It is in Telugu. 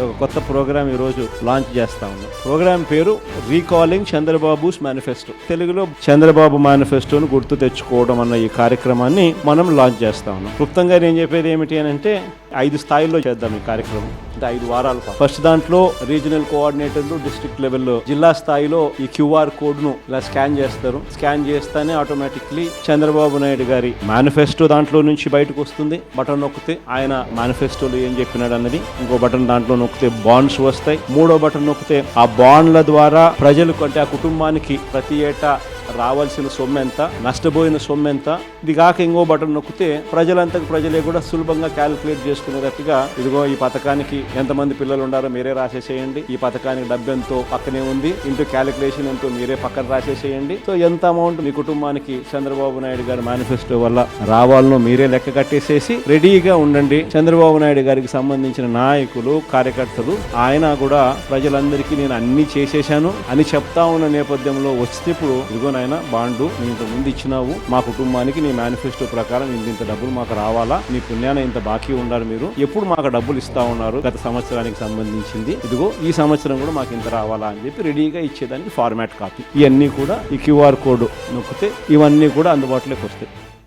ఒక కొత్త ప్రోగ్రామ్ ఈ రోజు లాంచ్ చేస్తా ఉన్నాం. ప్రోగ్రామ్ పేరు రీకాలింగ్ చంద్రబాబుస్ మేనిఫెస్టో. తెలుగులో చంద్రబాబు మేనిఫెస్టోను గుర్తు తెచ్చుకోవడం అన్న ఈ కార్యక్రమాన్ని మనం లాంచ్ చేస్తా ఉన్నాం. క్లుప్తంగా నేను చెప్పేది ఏమిటి అని అంటే ఐదు స్థాయిల్లో చేద్దాం ఈ కార్యక్రమం. అంటే ఐదు వారాల ఫస్ట్ దాంట్లో రీజనల్ కోఆర్డినేటర్లు డిస్ట్రిక్ట్ లెవెల్లో జిల్లా స్థాయిలో ఈ క్యూఆర్ కోడ్ను ఇలా స్కాన్ చేస్తారు. స్కాన్ చేస్తానే ఆటోమేటిక్లీ చంద్రబాబు నాయుడు గారి మేనిఫెస్టో దాంట్లో నుంచి బయటకు వస్తుంది. బటన్ నొక్కితే ఆయన మేనిఫెస్టోలో ఏం చెప్పినాడు అన్నది ఇంకో బటన్ దాంట్లో నొక్కితే బాండ్స్ వస్తాయి. మూడో బటన్ నొక్కితే ఆ బాండ్ల ద్వారా ప్రజలకు అంటే ఆ కుటుంబానికి ప్రతి ఏటా రావాల్సిన సొమ్ము ఎంత నష్టపోయిన సొమ్ము ఎంత ఇది కాక ఇంకో బటన్ నొక్కితే ప్రజలంతకు ప్రజలే కూడా సులభంగా క్యాలిక్యులేట్ చేసుకునేటట్టుగా ఇదిగో ఈ పథకానికి ఎంతమంది పిల్లలు ఉండారో మీరే రాసేసేయండి. ఈ పథకానికి డబ్బు ఎంతో పక్కనే ఉంది. ఇంటూ క్యాలిక్యులేషన్ ఎంతో మీరే పక్కన రాసేసేయండి. సో ఎంత అమౌంట్ మీ కుటుంబానికి చంద్రబాబు నాయుడు గారి మేనిఫెస్టో వల్ల రావాలనో మీరే లెక్క కట్టేసేసి రెడీగా ఉండండి. చంద్రబాబు నాయుడు గారికి సంబంధించిన నాయకులు కార్యకర్తలు ఆయన కూడా ప్రజలందరికీ నేను అన్ని చేసేసాను అని చెప్తా ఉన్న నేపథ్యంలో వచ్చినప్పుడు ఇదిగో నాయన బాండు నీ ఇంత ముందు ఇచ్చినావు మా కుటుంబానికి నీ మేనిఫెస్టో ప్రకారం ఇంత ఇంత డబ్బులు మాకు రావాలా? నీ పుణ్యాన ఇంత బాకీ ఉన్నారు మీరు. ఎప్పుడు మాకు డబ్బులు ఇస్తా ఉన్నారు? గత సంవత్సరానికి సంబంధించింది. ఇదిగో ఈ సంవత్సరం కూడా మాకు ఇంత రావాలా అని చెప్పి రెడీగా ఇచ్చేదానికి ఫార్మాట్ కాపీ ఇవన్నీ కూడా ఈ క్యూఆర్ కోడ్ నొక్కితే ఇవన్నీ కూడా అందుబాటులోకి వస్తాయి.